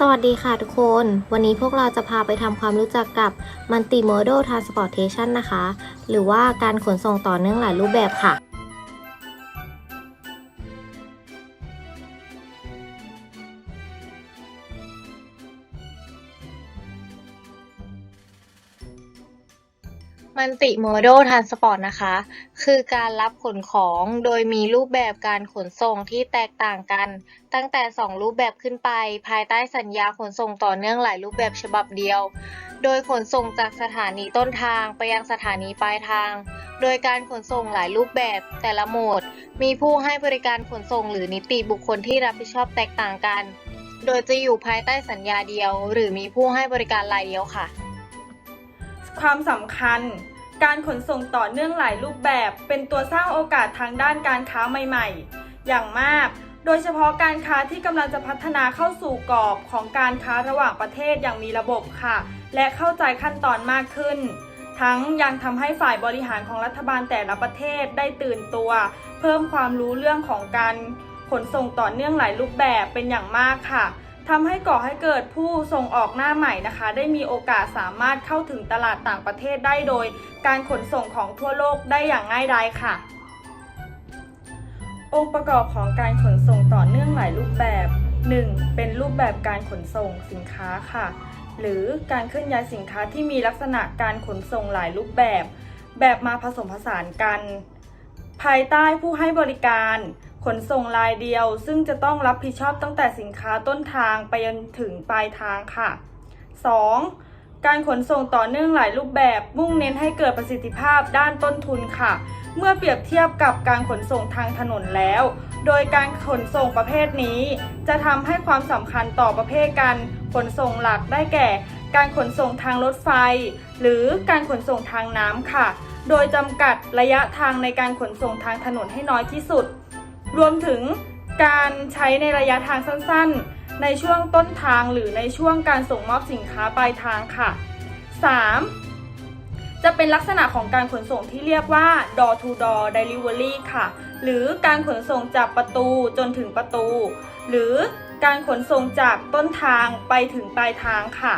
สวัสดีค่ะทุกคน วันนี้พวกเราจะพาไปทำความรู้จักกับ Multimodal Transportation นะคะ หรือว่าการขนส่งต่อเนื่องหลายรูปแบบค่ะ มันติโมโดทานสปอร์ตนะคะ คือการรับขนของโดยมีรูปแบบการขนส่งที่แตกต่างกัน ตั้งแต่ 2 รูปแบบขึ้นไป ภายใต้สัญญาขนส่งต่อเนื่องหลายรูปแบบฉบับเดียว โดยขนส่งจากสถานีต้นทางไปยังสถานีปลายทาง โดยการขนส่งหลายรูปแบบแต่ละโหมด มีผู้ให้บริการขนส่งหรือนิติบุคคลที่รับผิดชอบแตกต่างกัน โดยจะอยู่ภายใต้สัญญาเดียว หรือมีผู้ให้บริการรายเดียวค่ะ ความสำคัญ การขนส่งต่อเนื่องหลายรูปแบบ เป็นตัวสร้างโอกาสทางด้านการค้าใหม่ๆ อย่างมาก โดยเฉพาะการค้าที่กำลังจะพัฒนาเข้าสู่กรอบของการค้าระหว่างประเทศอย่างมีระบบค่ะ และเข้าใจขั้นตอนมากขึ้น ทั้งยังทำให้ฝ่ายบริหารของรัฐบาลแต่ละประเทศได้ตื่นตัว เพิ่มความรู้เรื่องของการขนส่งต่อเนื่องหลายรูปแบบเป็นอย่างมากค่ะ ทำให้ก่อให้เกิดผู้ส่งออกหน้าใหม่นะคะ ได้มีโอกาสสามารถเข้าถึงตลาดต่างประเทศได้โดย การขนส่งของทั่วโลกได้อย่างง่ายดายค่ะ องค์ประกอบของการขนส่งต่อเนื่องหลายรูปแบบ 1. เป็นรูปแบบการขนส่งสินค้าค่ะ หรือการเคลื่อนย้ายสินค้าที่มีลักษณะการขนส่งหลายรูปแบบ แบบมาผสมผสานกัน ภายใต้ผู้ให้บริการ ขนส่งรายเดียว ซึ่งจะต้องรับผิดชอบตั้งแต่สินค้าต้นทางไปจนถึงปลายทางค่ะ 2. การขนส่งต่อเนื่องหลายรูปแบบ มุ่งเน้นให้เกิดประสิทธิภาพด้านต้นทุนค่ะ เมื่อเปรียบเทียบกับการขนส่งทางถนนแล้ว โดยการขนส่งประเภทนี้ จะทำให้ความสำคัญต่อประเภทการขนส่งหลักได้แก่ การขนส่งทางรถไฟ หรือการขนส่งทางน้ำค่ะ โดยจำกัดระยะทางในการขนส่งทางถนนให้น้อยที่สุด รวมถึงการใช้ในระยะทางสั้นๆ ในช่วงต้นทางหรือในช่วงการส่งมอบสินค้าปลายทางค่ะ 3. จะเป็นลักษณะของการขนส่งที่เรียกว่า door to door delivery ค่ะ หรือการขนส่งจากประตูจนถึงประตู หรือการขนส่งจากต้นทางไปถึงปลายทางค่ะ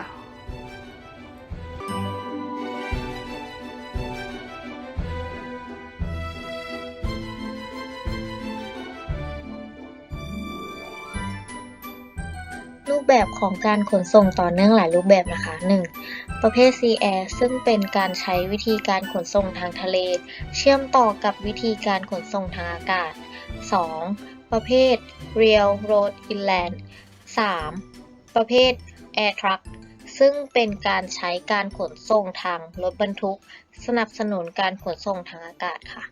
รูปแบบของการขนส่งต่อเนื่องหลายรูปแบบนะคะ 1. ประเภท Sea Air ซึ่งเป็นการใช้วิธีการขนส่งทางทะเล เชื่อมต่อกับวิธีการขนส่งทางอากาศ 2. ประเภท Rail Road Inland 3. ประเภท Air Truck ซึ่งเป็นการใช้การขนส่งทางรถบรรทุก สนับสนุนการขนส่งทางอากาศค่ะ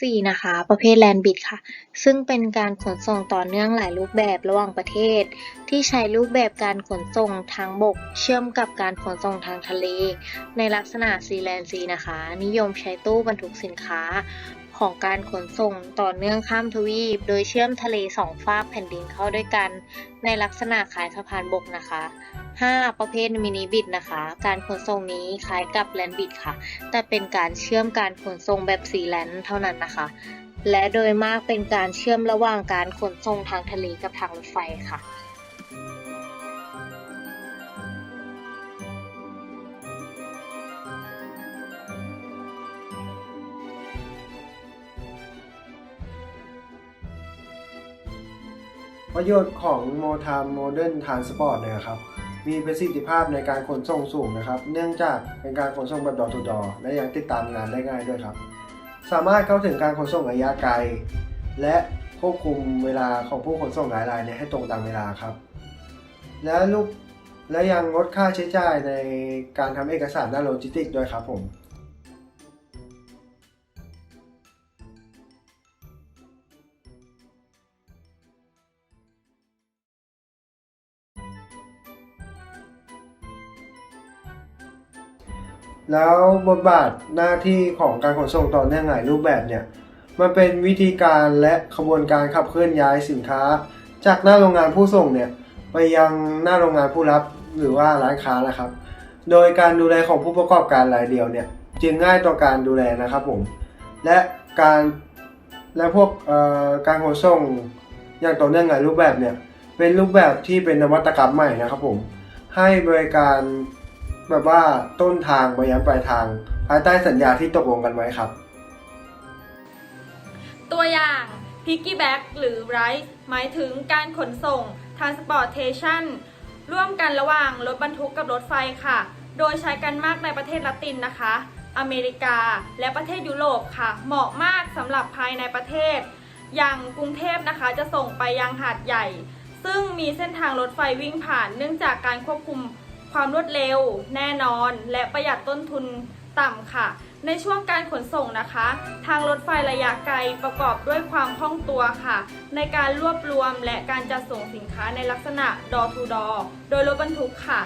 4. นะคะ ประเภทแลนบิดค่ะ ซึ่งเป็นการขนส่งต่อเนื่องหลายรูปแบบระหว่างประเทศ ที่ใช้รูปแบบการขนส่งทางบก เชื่อมกับการขนส่งทางทะเล ในลักษณะซีแลนซีนะคะ นิยมใช้ตู้บรรทุกสินค้า ของการขนส่งต่อเนื่องข้ามทวีป โดยเชื่อมทะเลสองฝากแผ่นดินเข้าด้วยกัน ในลักษณะคล้ายสะพานบกนะคะ 5. ประเภทมินิบิดนะคะ การขนส่งนี้คล้ายกับแลนบิดค่ะ แต่เป็นการเชื่อมการขนส่งแบบสีแลนเท่านั้นนะคะ และโดยมากเป็นการเชื่อมระหว่างการขนส่งทางทะเลกับทางรถไฟค่ะ ประโยชน์ของโมทามโมเดิร์นทานสปอร์ตเนี่ยครับ มีประสิทธิภาพในการขนส่งสูงนะครับ เนื่องจากเป็นการขนส่งแบบดอทูดอและยังติดตามงานได้ง่ายด้วยครับ สามารถเข้าถึงการขนส่งระยะไกล และควบคุมเวลาของผู้ขนส่งหลายรายเนี่ยให้ตรงตามเวลาครับ และลูกและยังลดค่าใช้จ่ายในการทำเอกสารด้านโลจิสติกด้วยครับผม แล้วบทบาทหน้าที่ของการขนส่งต่อเนื่องหลายรูปแบบเนี่ยมันเป็นวิธีการและขบวนการขับเคลื่อนย้ายสินค้า จากหน้าโรงงานผู้ส่งเนี่ยไปยังหน้าโรงงานผู้รับหรือว่าร้านค้านะครับ โดยการดูแลของผู้ประกอบการรายเดียวเนี่ยจึงง่ายต่อการดูแลนะครับผมและการและพวกการขนส่งอย่างต่อเนื่องหลายรูปแบบเนี่ยเป็นรูปแบบที่เป็นนวัตกรรมใหม่นะครับผมให้บริการ แบบว่าต้นทางไปยังปลายทาง ภายใต้สัญญาที่ตกลงกันไว้ครับ ตัวอย่าง Piggyback หรือ Ride หมายถึงการขนส่ง Transportation ร่วมกันระหว่างรถบรรทุกกับรถไฟค่ะ โดยใช้กันมากในประเทศละตินนะคะ อเมริกาและประเทศยุโรปค่ะ เหมาะมากสำหรับภายในประเทศ อย่างกรุงเทพนะคะจะส่งไปยังหาดใหญ่ ซึ่งมีเส้นทางรถไฟวิ่งผ่านเนื่องจากการควบคุม ความรวดเร็วแน่นอน และประหยัดต้นทุนต่ำค่ะ ในช่วงการขนส่งนะคะ ทางรถไฟระยะไกลประกอบด้วยความคล่องตัวค่ะ ในการรวบรวมและการจัดส่งสินค้าในลักษณะดอทูดอโดยรถบรรทุกค่ะ